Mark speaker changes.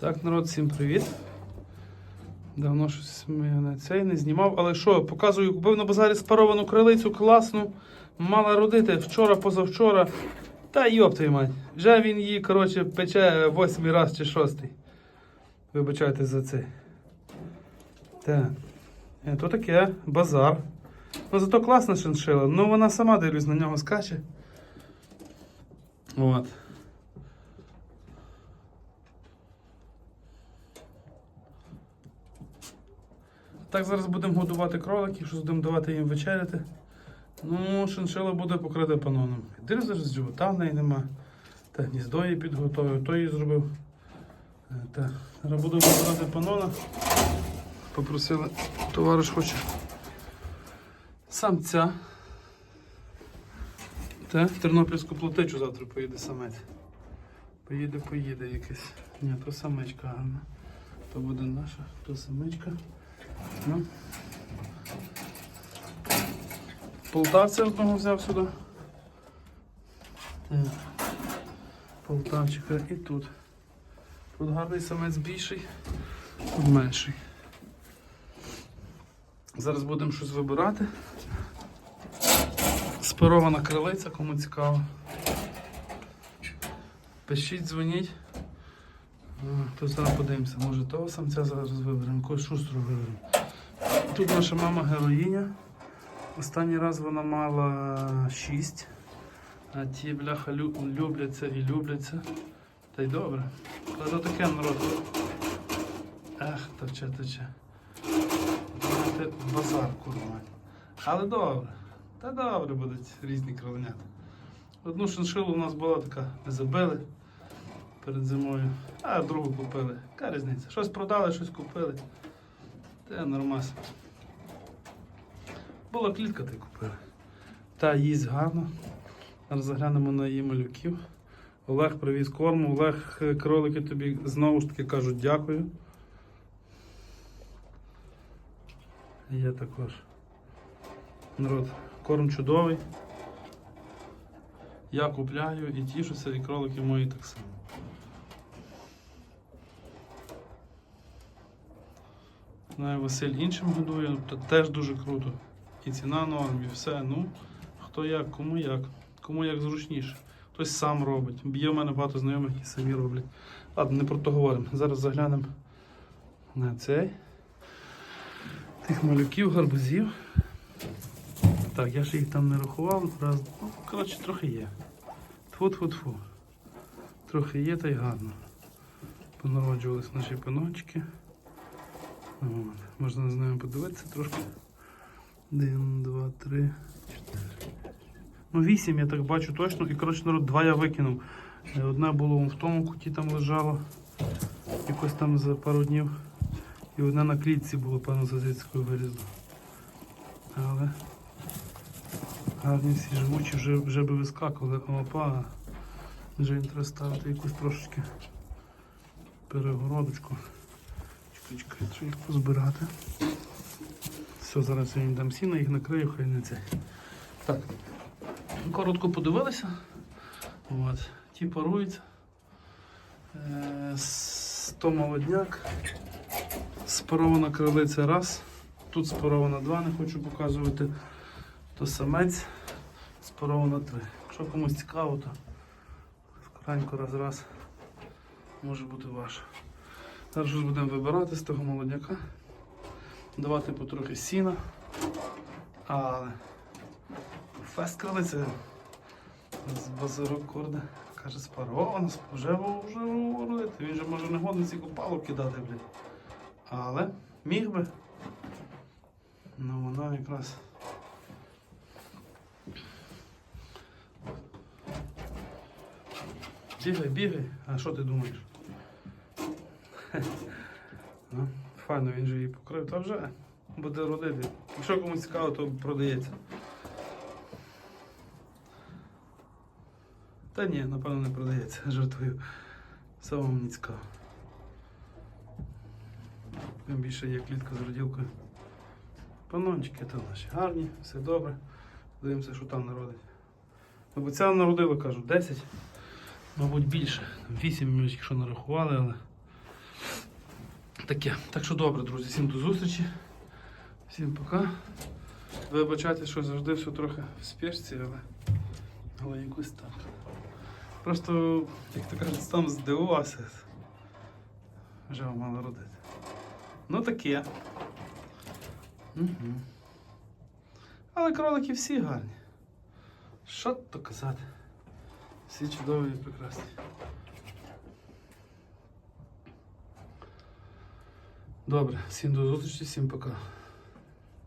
Speaker 1: Так, народ, всім привіт. Давно щось на цей не знімав. Але що, показую, купив на базарі спаровану крилицю класну. Мала родити вчора, позавчора. Та йоптий мать. Вже він її, коротше, пече восьмий раз чи шостий. Вибачайте за це. Так. Е, То таке, базар. Ну зато класна шиншила. Ну вона сама дивлюсь на нього скаче. От. Так, зараз будемо годувати кроликів, що будемо давати їм вечеряти. Ну, шиншила буде покрита паноном. Єдине зараз живота в неї нема. Та гніздо її підготовив, то її зробив. Е, Та, зараз буду вибирати панона. Попросили, товариш хоче самця. Та, Тернопільську плотичу завтра поїде самець. Поїде, поїде якийсь. Ні, то самичка гарна. То буде наша, то самичка. Ну. Полтавця одного взяв сюди. Так. Полтавчика і тут. Тут гарний самець більший, тут менший. Зараз будемо щось вибирати. Спарована крилиця, кому цікаво. Пишіть, дзвоніть. То зараз подивимося, може того самця зараз виберемо, якогось шустру виберемо. Тут наша мама героїня. Останній раз вона мала 6. А ті бляха любляться і любляться. Та й добре. Але то таке народ. Ех, товче. Давайте базар курва. Але добре. Та добре будуть різні кроленята. Одну шиншилу у нас була така, не забили перед зимою, а другу купили. Яка різниця? Щось продали, щось купили. Те нормас. Була клітка, ти купили. Та їсть гарно. Зараз заглянемо на її малюків. Олег привіз корму. Олег, е, кролики тобі знову ж таки кажуть дякую. Я також. Народ, корм чудовий. Я купляю і тішуся, і кролики мої так само. Знаю, Василь іншим годує, то теж дуже круто. І ціна норм, і все. Ну, хто як, кому як, кому як зручніше. Хтось сам робить. Є в мене багато знайомих, які самі роблять. Ладно, не про то говоримо. Зараз заглянемо на цей. Тих малюків, гарбузів. Так, я ж їх там не рахував. Раз, ну, коротше, трохи є. Тфу-тфу-тфу. Трохи є та й гарно. Понароджувались наші паночки. От. Можна з ними подивитися трошки. Один, два, три, чотири. Ну, вісім я так бачу точно. І коротше народ, два я викинув. Е, Одне було в тому куті там лежало. Якось там за пару днів. І одне на клітці було, певно, за зицькою вилізло. Але гарні всі живучі вже, вже би вискакували. Опа. Вже їм треба ставити якусь трошечки перегородочку. Чекай, чекай, їх позбирати. Все, зараз я їм дам сіна, їх накрию, хай не це. Так. Коротко подивилися. От. Ті паруються. Е, с- молодняк. Спарована крилиця раз. Тут спарована два, не хочу показувати. То самець. Спарована три. Якщо комусь цікаво, то скоренько раз раз може бути ваше. Зараз будемо вибирати з того молодняка. Давати потрохи сіна. Але фест крилиця з базару корде. Каже, спарована, вже вже родити. Він же може не годен ці копалок кидати, блядь. Але міг би. Ну вона якраз. Бігай, бігай. А що ти думаєш? Ну, Файно, він же її покрив, та вже буде родити. Якщо комусь цікаво, то продається. Та ні, напевно не продається, жартую. Вам не цікаво. Тим більше є клітка з роділкою. Панончики то наші гарні, все добре. Дивимося, що там народить. Мабуть, ця народила, кажуть, 10, мабуть, більше. 8 ми якщо нарахували, але таке. Так що добре, друзі, всім до зустрічі. Всім пока. Вибачайте, що завжди все трохи в спешці, але, але якось так. Просто, як то кажуть, там здивувався. Вже мало родити. Ну таке. Угу. Але кролики всі гарні. Що то казати? Всі чудові і прекрасні. Добре, всім до зустрічі, всім пока.